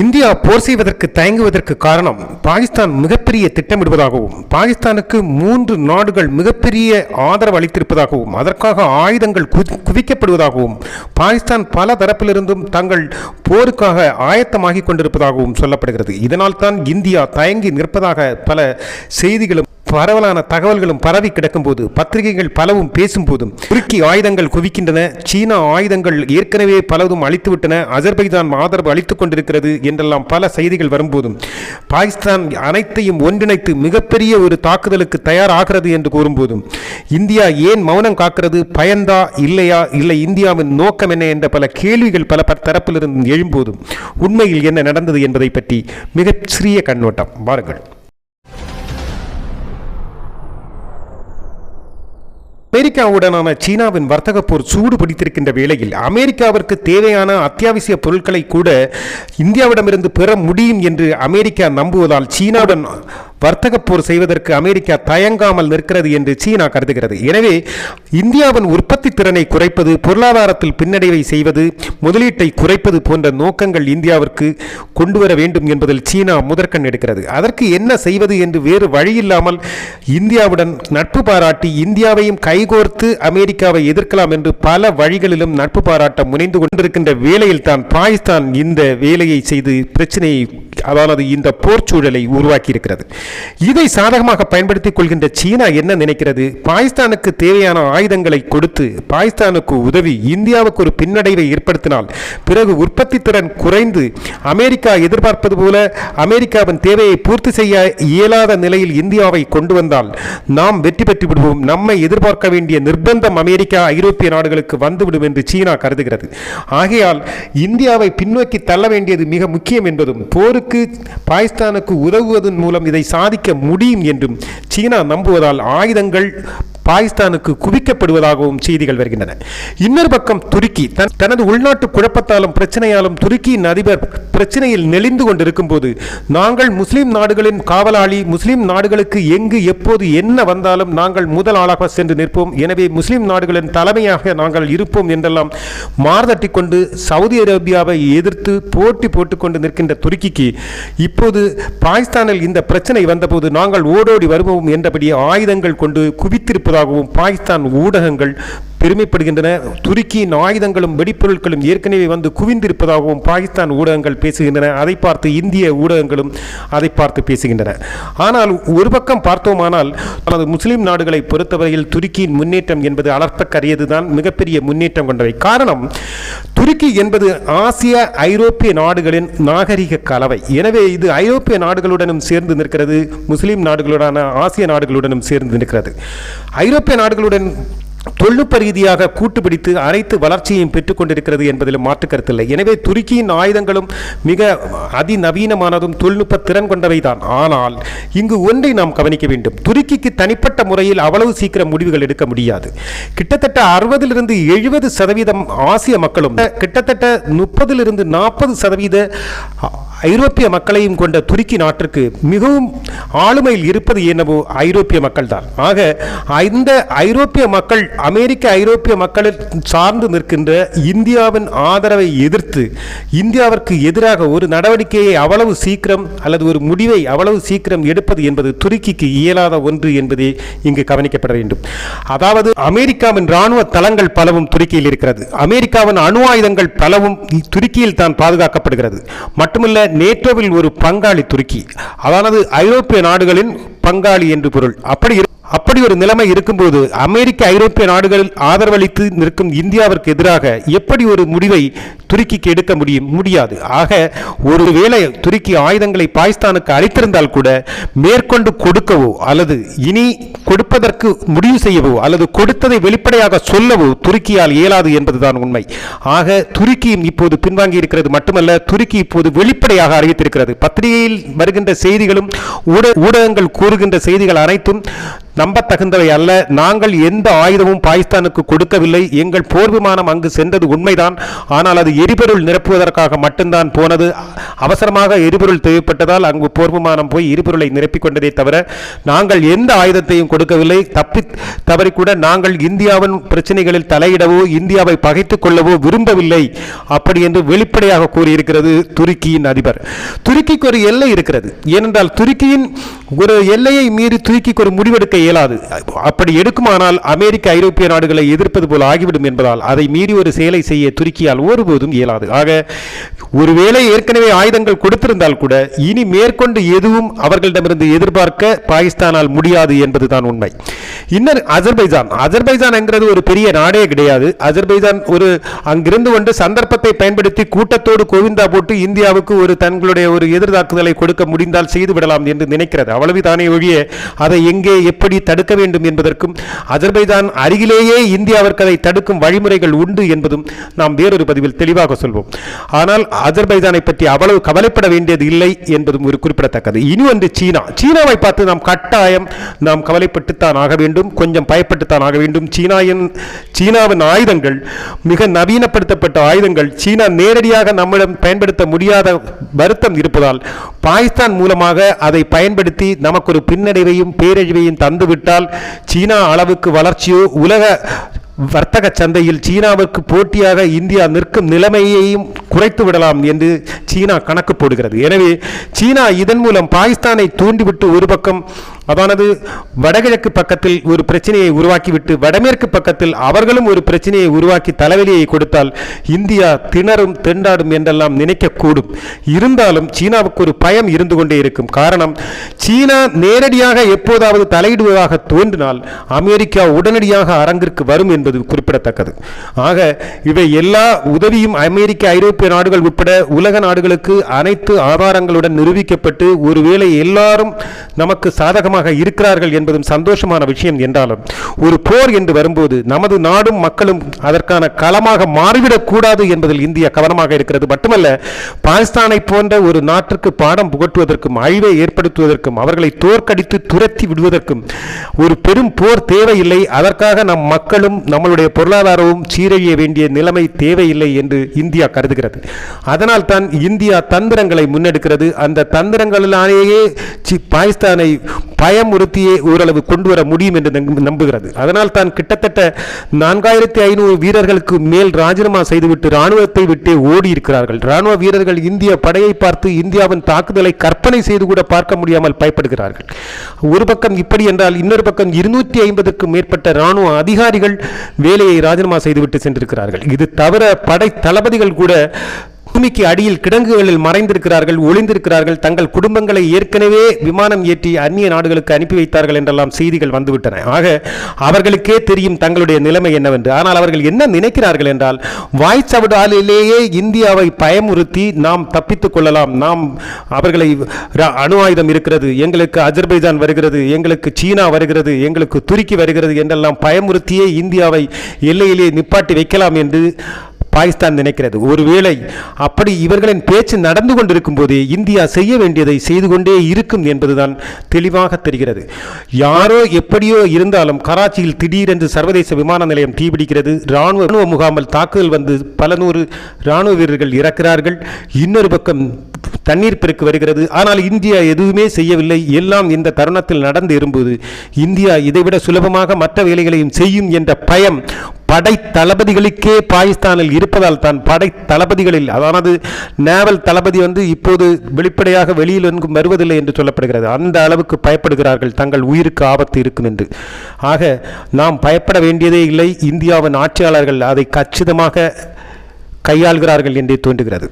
India போர் செய்வதற்கு தயங்குவதற்கு காரணம் பாகிஸ்தான் மிகப்பெரிய திட்டமிடுவதாகவும் பாகிஸ்தானுக்கு மூன்று நாடுகள் மிகப்பெரிய ஆதரவு அளித்திருப்பதாகவும் அதற்காக ஆயுதங்கள் குவிக்கப்படுவதாகவும் பாகிஸ்தான் பல தரப்பிலிருந்தும் தங்கள் போருக்காக ஆயத்தமாகிக் கொண்டிருப்பதாகவும் சொல்லப்படுகிறது. இதனால் தான் இந்தியா தயங்கி நிற்பதாக பல செய்திகளும் பரவலான தகவல்களும் பரவி கிடக்கும்போது பத்திரிகைகள் பலவும் பேசும்போதும் துருக்கி ஆயுதங்கள் குவிக்கின்றன சீனா ஆயுதங்கள் ஏற்கனவே பலதும் அழித்துவிட்டன அஜர்பைஜான் ஆதரவு அளித்துக் கொண்டிருக்கிறது என்றெல்லாம் பல செய்திகள் வரும்போதும் பாகிஸ்தான் அனைத்தையும் ஒன்றிணைத்து மிகப்பெரிய ஒரு தாக்குதலுக்கு தயாராகிறது என்று கூறும்போதும் இந்தியா ஏன் மௌனம் காக்கிறது பயந்தா இல்லையா இல்லை இந்தியாவின் நோக்கம் என்ன என்ற பல கேள்விகள் பல தரப்பிலிருந்து எழும்போதும் உண்மையில் என்ன நடந்தது என்பதை பற்றி மிகச் சிறிய கண்ணோட்டம். வாருங்கள். அமெரிக்காவுடனான சீனாவின் வர்த்தக போர் சூடு பிடித்திருக்கின்ற வேளையில் அமெரிக்காவிற்கு தேவையான அத்தியாவசிய பொருட்களை கூட இந்தியாவிடமிருந்து பெற முடியும் என்று அமெரிக்கா நம்புவதால் சீனாவுடன் வர்த்தக போர் செய்வதற்கு அமெரிக்கா தயங்காமல் நிற்கிறது என்று சீனா கருதுகிறது. எனவே இந்தியாவின் உற்பத்தி திறனை குறைப்பது பொருளாதாரத்தில் பின்னடைவை செய்வது முதலீட்டை குறைப்பது போன்ற நோக்கங்கள் இந்தியாவிற்கு கொண்டு வர வேண்டும் என்பதில் சீனா முதற்கண் எடுக்கிறது. அதற்கு என்ன செய்வது என்று வேறு வழியில்லாமல் இந்தியாவுடன் நட்பு பாராட்டி இந்தியாவையும் கைகோர்த்து அமெரிக்காவை எதிர்க்கலாம் என்று பல வழிகளிலும் நட்பு பாராட்ட முனைந்து கொண்டிருக்கின்ற வேளையில் தான் பாகிஸ்தான் இந்த வேலையை செய்து பிரச்சனையை அதாவது இந்த போர் சூழலை உருவாக்கியிருக்கிறது. இதை சாதகமாக பயன்படுத்திக் கொள்கின்ற சீனா என்ன நினைக்கிறது? பாகிஸ்தானுக்கு தேவையான ஆயுதங்களை கொடுத்து பாகிஸ்தானுக்கு உதவி இந்தியாவுக்கு ஒரு பின்னடைவை ஏற்படுத்தினால் பிறகு உற்பத்தி திறன் குறைந்து அமெரிக்கா எதிர்பார்ப்பது போல அமெரிக்காவின் தேவையை பூர்த்தி செய்ய இயலாத நிலையில் இந்தியாவை கொண்டு வந்தால் நாம் வெற்றி பெற்று விடுவோம். நம்மை எதிர்பார்க்க வேண்டிய நிர்பந்தம் அமெரிக்கா ஐரோப்பிய நாடுகளுக்கு வந்துவிடும் என்று சீனா கருதுகிறது. ஆகையால் இந்தியாவை பின்னோக்கி தள்ள வேண்டியது மிக முக்கியம் என்பதும் போருக்கு பாகிஸ்தானுக்கு உதவுவதன் மூலம் இதை சாதிக்க முடியும் என்றும் சீனா நம்புவதால் ஆயுதங்கள் பாகிஸ்தானுக்கு குவிக்கப்படுவதாகவும் செய்திகள் வருகின்றன. இன்னொரு பக்கம் துருக்கி தன் தனது உள்நாட்டு குழப்பத்தாலும் பிரச்சனையாலும் துருக்கியின் அதிபர் பிரச்சனையில் நெளிந்து கொண்டிருக்கும் போது நாங்கள் முஸ்லிம் நாடுகளின் காவலாளி முஸ்லிம் நாடுகளுக்கு எங்கு எப்போது என்ன வந்தாலும் நாங்கள் முதல் ஆளாக சென்று நிற்போம். எனவே முஸ்லிம் நாடுகளின் தலைமையாக நாங்கள் இருப்போம் என்றெல்லாம் மார்தட்டி கொண்டு சவுதி அரேபியாவை எதிர்த்து போட்டி போட்டுக்கொண்டு நிற்கின்ற துருக்கிக்கு இப்போது பாகிஸ்தானில் இந்த பிரச்சனை வந்தபோது நாங்கள் ஓடோடி வருவோம் என்றபடி ஆயுதங்கள் கொண்டு குவித்திருப்பதாகவும் பாகிஸ்தான் ஊடகங்கள் பெருமைப்படுகின்றன. துருக்கியின் ஆயுதங்களும் வெடிப்பொருட்களும் ஏற்கனவே வந்து குவிந்திருப்பதாகவும் பாகிஸ்தான் ஊடகங்கள் பேசுகின்றன. அதை பார்த்து இந்திய ஊடகங்களும் அதை பார்த்து பேசுகின்றன. ஆனால் ஒரு பக்கம் பார்த்தோமானால் நமது முஸ்லீம் நாடுகளை பொறுத்தவரையில் துருக்கியின் முன்னேற்றம் என்பது அளர்த்தக்கரியதுதான் மிகப்பெரிய முன்னேற்றம் கொண்டவை. காரணம் துருக்கி என்பது ஆசிய ஐரோப்பிய நாடுகளின் நாகரிக கலவை. எனவே இது ஐரோப்பிய நாடுகளுடனும் சேர்ந்து நிற்கிறது முஸ்லீம் நாடுகளுடனான ஆசிய நாடுகளுடனும் சேர்ந்து நிற்கிறது. ஐரோப்பிய நாடுகளுடன் தொழில்நுட்ப ரீதியாக கூட்டுப்பிடித்து அனைத்து வளர்ச்சியையும் பெற்றுக்கொண்டிருக்கிறது என்பதில் மாற்று கருத்தில்லை. எனவே துருக்கியின் ஆயுதங்களும் மிக அதிநவீனமானதும் தொழில்நுட்ப திறன் கொண்டவை தான் ஆனால் இங்கு ஒன்றை நாம் கவனிக்க வேண்டும். துருக்கிக்கு தனிப்பட்ட முறையில் அவ்வளவு சீக்கிரம் முடிவுகள் எடுக்க முடியாது. கிட்டத்தட்ட அறுபதிலிருந்து எழுபது சதவீதம் ஆசிய மக்களும் கிட்டத்தட்ட முப்பதிலிருந்து நாற்பது சதவீத ஐரோப்பிய மக்களையும் கொண்ட துருக்கி நாட்டிற்கு மிகவும் ஆளுமையில் இருப்பது என்னவோ ஐரோப்பிய மக்கள் தான் ஆக இந்த ஐரோப்பிய மக்கள் அமெரிக்க ஐரோப்பிய மக்களை சார்ந்து நிற்கின்ற இந்தியாவின் ஆதரவை எதிர்த்து இந்தியாவிற்கு எதிராக ஒரு நடவடிக்கையை அவ்வளவு சீக்கிரம் அல்லது ஒரு முடிவை அவ்வளவு சீக்கிரம் எடுப்பது என்பது துருக்கிக்கு இயலாத ஒன்று என்பதே இங்கு கவனிக்கப்பட வேண்டும். அதாவது அமெரிக்காவின் இராணுவ தளங்கள் பலவும் துருக்கியில் இருக்கிறது. அமெரிக்காவின் அணு ஆயுதங்கள் பலவும் துருக்கியில் தான் பாதுகாக்கப்படுகிறது. மட்டுமல்ல நேட்டோவில் ஒரு பங்காளி துருக்கி. அதாவது ஐரோப்பிய நாடுகளின் பங்காளி என்று பொருள். அப்படி அப்படி ஒரு நிலைமை இருக்கும்போது அமெரிக்க ஐரோப்பிய நாடுகளில் ஆதரவளித்து நிற்கும் இந்தியாவிற்கு எதிராக எப்படி ஒரு முடிவை துருக்கிக்கு எடுக்க முடியும் முடியாது? ஆக ஒருவேளை துருக்கி ஆயுதங்களை பாகிஸ்தானுக்கு அளித்திருந்தால் கூட மேற்கொண்டு கொடுக்கவோ அல்லது இனி கொடுப்பதற்கு முடிவு செய்யவோ அல்லது கொடுத்ததை வெளிப்படையாக சொல்லவோ துருக்கியால் இயலாது என்பதுதான் உண்மை. ஆக துருக்கியும் இப்போது பின்வாங்கி இருக்கிறது மட்டுமல்ல துருக்கி இப்போது வெளிப்படையாக அறிவித்திருக்கிறது. பத்திரிகையில் வருகின்ற செய்திகளும் ஊடகங்கள் கூறுகின்ற செய்திகள் அனைத்தும் நம்பத்தகுந்தவை அல்ல. நாங்கள் எந்த ஆயுதமும் பாகிஸ்தானுக்கு கொடுக்கவில்லை. எங்கள் போர் விமானம் அங்கு சென்றது உண்மைதான். ஆனால் அது எரிபொருள் நிரப்புவதற்காக மட்டும்தான் போனது. அவசரமாக எரிபொருள் தேவைப்பட்டதால் அங்கு போர் விமானம் போய் எரிபொருளை நிரப்பிக் கொண்டதே தவிர நாங்கள் எந்த ஆயுதத்தையும் கொடுக்கவில்லை. தப்பி தவறி கூட நாங்கள் இந்தியாவின் பிரச்சனைகளில் தலையிடவோ இந்தியாவை பகைத்துக் கொள்ளவோ விரும்பவில்லை. அப்படி என்று வெளிப்படையாக கூறியிருக்கிறது துருக்கியின் அதிபர். துருக்கிக்கு ஒரு எல்லை இருக்கிறது. ஏனென்றால் துருக்கியின் ஒரு எல்லையை மீறி துருக்கிக்கு ஒரு முடிவெடுக்க இயலாது. அப்படி எடுக்குமானால் அமெரிக்க ஐரோப்பிய நாடுகளை எதிர்ப்பது போல் ஆகிவிடும் என்பதால் அதை மீறி ஒரு செயலை செய்ய துருக்கியால் ஒருபோதும் இயலாது. ஆக ஒருவேளை ஏற்கனவே ஆயுதங்கள் கொடுத்திருந்தால் கூட இனி மேற்கொண்டு எதுவும் அவர்களிடமிருந்து எதிர்பார்க்க பாகிஸ்தானால் முடியாது என்பதுதான் உண்மை. இன்னும் அஜர்பைஜான் அஜர்பைஜான் என்கிறது ஒரு பெரிய நாடே கிடையாது. அஜர்பைஜான் ஒரு அங்கிருந்து கொண்டு சந்தர்ப்பத்தை பயன்படுத்தி கூட்டத்தோடு கோவிந்தா போட்டு இந்தியாவுக்கு ஒரு தங்களுடைய ஒரு எதிர்தாக்குதலை கொடுக்க முடிந்தால் செய்துவிடலாம் என்று நினைக்கிறது. அவ்வளவுதானே ஒழிய அதை எங்கே எப்படி தடுக்க வேண்டும் என்பதற்கும் அஜர்பைதான் அருகிலேயே இந்தியாவிற்கு அதை தடுக்கும் வழிமுறைகள் உண்டு என்பதும் நாம் வேறொரு பதிவில் தெளிவாக சொல்வோம். ஆனால் அஜர்பைதானை பற்றி அவ்வளவு கவலைப்பட வேண்டியது இல்லை என்பதும் ஒரு குறிப்பிடத்தக்கது. இனி ஒன்று சீனா. சீனாவை பார்த்து நாம் கட்டாயம் நாம் கவலைப்பட்டுத்தான் ஆக வேண்டும். கொஞ்சம் பயப்பட்டுத்தான் ஆக வேண்டும். சீனாவின் சீனாவின் ஆயுதங்கள் மிக நவீனப்படுத்தப்பட்ட ஆயுதங்கள் சீனா நேரடியாக நம்மிடம் பயன்படுத்த முடியாத வருத்தம் இருப்பதால் பாகிஸ்தான் மூலமாக அதை பயன்படுத்தி நமக்கு ஒரு பின்னடைவையும் பேரழிவையும் தந்துவிட்டால் சீனா அளவுக்கு வளர்ச்சியோ உலக வர்த்தக சந்தையில் சீனாவிற்கு போட்டியாக இந்தியா நிற்கும் நிலைமையையும் குறைத்து விடலாம் என்று சீனா கணக்கு போடுகிறது. எனவே சீனா இதன் மூலம் பாகிஸ்தானை தூண்டிவிட்டு ஒரு பக்கம் அதானது வடகிழக்கு பக்கத்தில் ஒரு பிரச்சனையை உருவாக்கிவிட்டு வடமேற்கு பக்கத்தில் அவர்களும் ஒரு பிரச்சனையை உருவாக்கி தலைவலியை கொடுத்தால் இந்தியா திணறும் திண்டாடும் என்றெல்லாம் நினைக்கக்கூடும். இருந்தாலும் சீனாவுக்கு ஒரு பயம் இருந்து கொண்டே இருக்கும். காரணம் சீனா நேரடியாக எப்போதாவது தலையிடுவதாக தோன்றினால் அமெரிக்கா உடனடியாக அரங்கிற்கு வரும் என்பது குறிப்பிடத்தக்கது. ஆக இவை எல்லா உதவியும் அமெரிக்க ஐரோப்பிய நாடுகள் உட்பட உலக நாடுகளுக்கு அனைத்து ஆதாரங்களுடன் நிரூபிக்கப்பட்டு ஒருவேளை எல்லாரும் நமக்கு சாதகமாக இருக்கிறார்கள் என்பதும் சந்தோஷமான விஷயம் என்றாலும் ஒரு போர் என்று வரும்போது நமது நாடும் மக்களும் அதற்கான களமாக மாறிவிடக்கூடாது என்பதில் இந்தியா கவனமாக இருக்கிறது. மட்டுமல்ல பாகிஸ்தானை போன்ற ஒரு நாட்டிற்கு பாடம் புகட்டுவதற்கும் அழிவை ஏற்படுத்துவதற்கும் அவர்களை தோற்கடித்து துரத்தி விடுவதற்கும் ஒரு பெரும் போர் தேவையில்லை. அதற்காக நம் மக்களும் நம்மளுடைய பொருளாதாரமும் சீரழிய வேண்டிய நிலைமை தேவையில்லை என்று இந்தியா கருதுகிறது. அதனால் தான் இந்தியா தந்திரங்களை முன்னெடுக்கிறது. அந்த தந்திரங்களிலேயே பாகிஸ்தானை பயமுறுத்தியே ஓரளவு கொண்டு வர முடியும் என்று நம்புகிறது. அதனால் தான் கிட்டத்தட்ட நான்காயிரத்தி ஐநூறு வீரர்களுக்கு மேல் ராஜினாமா செய்துவிட்டு ராணுவத்தை விட்டே ஓடி இருக்கிறார்கள் ராணுவ வீரர்கள் இந்திய படையை பார்த்து இந்தியாவின் தாக்குதலை கற்பனை செய்து கூட பார்க்க முடியாமல் பயப்படுகிறார்கள். ஒரு பக்கம் இப்படி என்றால் இன்னொரு பக்கம் இருநூற்றி ஐம்பதுக்கும் மேற்பட்ட ராணுவ அதிகாரிகள் வேலையை ராஜினாமா செய்துவிட்டு சென்றிருக்கிறார்கள். இது தவிர படை தளபதிகள் கூட பூமிக்கு அடியில் கிடங்குகளில் மறைந்திருக்கிறார்கள் ஒளிந்திருக்கிறார்கள் தங்கள் குடும்பங்களை ஏற்கனவே விமானம் ஏற்றி அந்நிய நாடுகளுக்கு அனுப்பி வைத்தார்கள் என்றெல்லாம் செய்திகள் வந்துவிட்டன. ஆக அவர்களுக்கே தெரியும் தங்களுடைய நிலைமை என்னவென்று. ஆனால் அவர்கள் என்ன நினைக்கிறார்கள் என்றால் வாய்ச்சவடாலிலேயே இந்தியாவை பயமுறுத்தி நாம் தப்பித்துக் கொள்ளலாம். நாம் அவர்களை ர- அணு ஆயுதம் இருக்கிறது எங்களுக்கு அஜர்பைஜான் வருகிறது எங்களுக்கு சீனா வருகிறது எங்களுக்கு துருக்கி வருகிறது என்றெல்லாம் பயமுறுத்தியே இந்தியாவை எல்லையிலே நிப்பாட்டி வைக்கலாம் என்று பாகிஸ்தான் நினைக்கிறது. ஒருவேளை அப்படி இவர்களின் பேச்சு நடந்து கொண்டிருக்கும் போது இந்தியா செய்ய வேண்டியதை செய்து கொண்டே இருக்கும் என்பதுதான் தெளிவாக தெரிகிறது. யாரோ எப்படியோ இருந்தாலும் கராச்சியில் திடீரென்று சர்வதேச விமான நிலையம் தீபிடிக்கிறது ராணுவ முகாமல் தாக்குதல் வந்து பல நூறு ராணுவ வீரர்கள் இறக்கிறார்கள். இன்னொரு பக்கம் தண்ணீர் பெருக்கு வருகிறது. ஆனால் இந்தியா எதுவுமே செய்யவில்லை. எல்லாம் இந்த தருணத்தில் நடந்து இரும்போது இந்தியா இதைவிட சுலபமாக மற்ற வேலைகளையும் செய்யும் என்ற பயம் படை தளபதிகளுக்கே பாகிஸ்தானில் இருப்பதால் தான் படை தளபதிகளில் அதானது நேவல் தளபதி வந்து இப்போது வெளிப்படையாக வெளியில் எங்கும் வருவதில்லை என்று சொல்லப்படுகிறது. அந்த அளவுக்கு பயப்படுகிறார்கள். தங்கள் உயிருக்கு ஆபத்து இருக்கும் என்று. ஆக நாம் பயப்பட வேண்டியதே இல்லை. இந்தியாவின் ஆட்சியாளர்கள் அதை கச்சிதமாக கையாள்கிறார்கள் என்றே தோன்றுகிறது.